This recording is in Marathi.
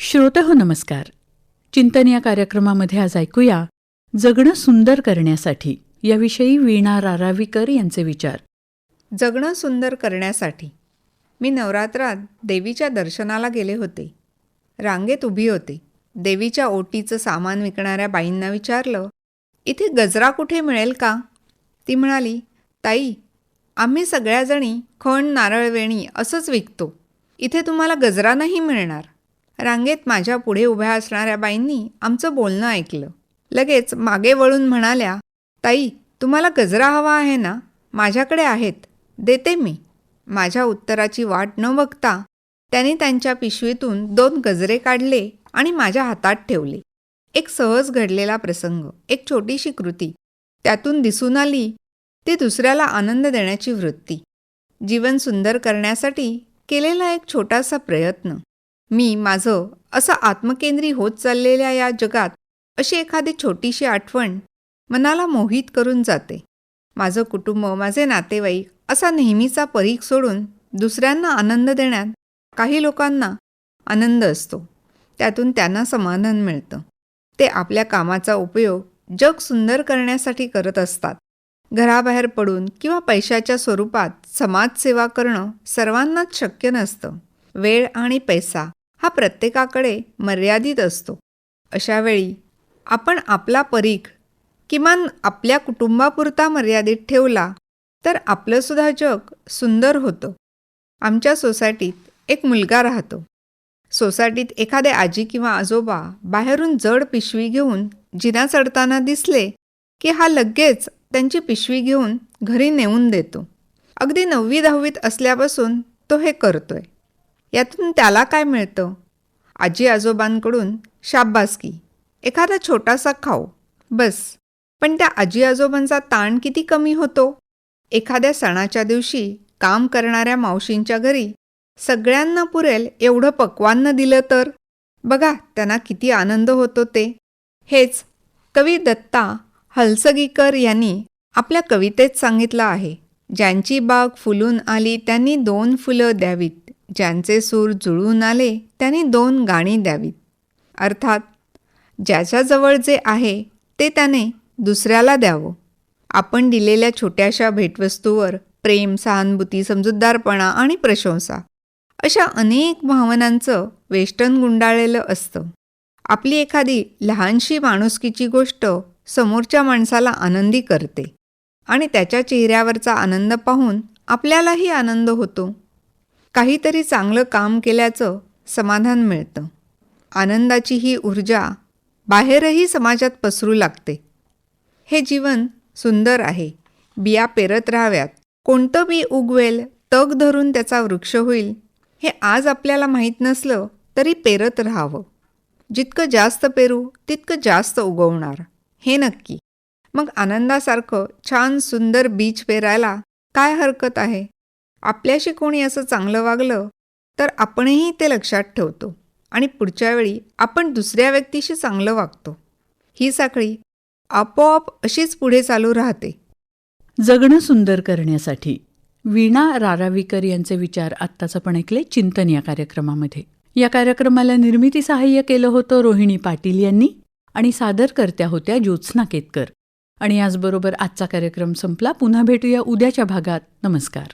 श्रोते हो नमस्कार. चिंतन या कार्यक्रमामध्ये आज ऐकूया जगणं सुंदर करण्यासाठी. याविषयी वीणा रारावीकर यांचे विचार. जगणं सुंदर करण्यासाठी. मी नवरात्रात देवीच्या दर्शनाला गेले होते. रांगेत उभी होते. देवीच्या ओटीचं सामान विकणाऱ्या बाईंना विचारलं इथे गजरा कुठे मिळेल का? ती म्हणाली ताई आम्ही सगळ्याजणी खण नारळ वेणी असंच विकतो. इथे तुम्हाला गजरा नाही मिळणार. रांगेत माझ्या पुढे उभ्या असणाऱ्या बाईंनी आमचं बोलणं ऐकलं. लगेच मागे वळून म्हणाल्या ताई तुम्हाला गजरा हवा आहे ना? माझ्याकडे आहेत. देते मी. माझ्या उत्तराची वाट न बघता त्यांनी त्यांच्या पिशवीतून दोन गजरे काढले आणि माझ्या हातात ठेवले. एक सहज घडलेला प्रसंग एक छोटीशी कृती. त्यातून दिसून आली ती दुसऱ्याला आनंद देण्याची वृत्ती. जीवन सुंदर करण्यासाठी केलेला एक छोटासा प्रयत्न. मी माझं असं आत्मकेंद्री होत चाललेल्या या जगात अशी एखादी छोटीशी आठवण मनाला मोहित करून जाते. माझं कुटुंब माझे नातेवाईक असा नेहमीचा परीख सोडून दुसऱ्यांना आनंद देण्यात काही लोकांना आनंद असतो. त्यातून त्यांना समाधान मिळतं. ते आपल्या कामाचा उपयोग जग सुंदर करण्यासाठी करत असतात. घराबाहेर पडून किंवा पैशाच्या स्वरूपात समाजसेवा करणं सर्वांनाच शक्य नसतं. वेळ आणि पैसा हा प्रत्येकाकडे मर्यादित असतो. अशावेळी आपण आपला परीख किमान आपल्या कुटुंबापुरता मर्यादित ठेवला तर आपलंसुद्धा जग सुंदर होतं. आमच्या सोसायटीत एक मुलगा राहतो. सोसायटीत एखादे आजी किंवा आजोबा बाहेरून जड पिशवी घेऊन जिना चढताना दिसले की हा लगेच त्यांची पिशवी घेऊन घरी नेऊन देतो. अगदी नववी दहावीत असल्यापासून तो हे करतोय. यातून त्याला काय मिळतं? आजी आजोबांकडून शाब्बासकी. एखादा छोटासा खाऊ. बस. पण त्या आजी आजोबांचा ताण किती कमी होतो? एखाद्या सणाच्या दिवशी काम करणाऱ्या मावशींच्या घरी सगळ्यांना पुरेल एवढं पक्वान्न दिलं तर? बघा त्यांना किती आनंद होतो ते. हेच कवी दत्ता हलसगीकर यांनी आपल्या कवितेत सांगितलं आहे. ज्यांची बाग फुलून आली त्यांनी दोन फुलं द्यावीत. ज्यांचे सूर जुळून आले त्यांनी दोन गाणी द्यावीत. अर्थात ज्याच्याजवळ जे आहे ते त्याने दुसऱ्याला द्यावं. आपण दिलेल्या छोट्याशा भेटवस्तूवर प्रेम सहानुभूती समजूतदारपणा आणि प्रशंसा अशा अनेक भावनांचं वेष्टन गुंडाळलेलं असतं. आपली एखादी लहानशी माणुसकीची गोष्ट समोरच्या माणसाला आनंदी करते आणि त्याच्या चेहऱ्यावरचा आनंद पाहून आपल्यालाही आनंद होतो. काहीतरी चांगलं काम केल्याचं समाधान मिळतं. आनंदाची ही ऊर्जा बाहेरही समाजात पसरू लागते. हे जीवन सुंदर आहे. बिया पेरत राहाव्यात. कोणतं बी उगवेल तग धरून त्याचा वृक्ष होईल हे आज आपल्याला माहीत नसलं तरी पेरत राहावं. जितकं जास्त पेरू तितकं जास्त उगवणार. हे नक्की. मग आनंदासारखं छान सुंदर बीज पेरायला काय हरकत आहे? आपल्याशी कोणी असं चांगलं वागलं तर आपणही ते लक्षात ठेवतो आणि पुढच्या वेळी आपण दुसऱ्या व्यक्तीशी चांगलं वागतो. ही साखळी आपोआप अशीच पुढे चालू राहते. जगणं सुंदर करण्यासाठी वीणा रारावीकर यांचे विचार आत्ताच आपण ऐकले चिंतन या कार्यक्रमामध्ये. या कार्यक्रमाला निर्मिती सहाय्य केलं होतं रोहिणी पाटील यांनी आणि सादरकर्त्या होत्या ज्योत्स्ना केतकर. आणि याचबरोबर आजचा कार्यक्रम संपला. पुन्हा भेटूया उद्याच्या भागात. नमस्कार.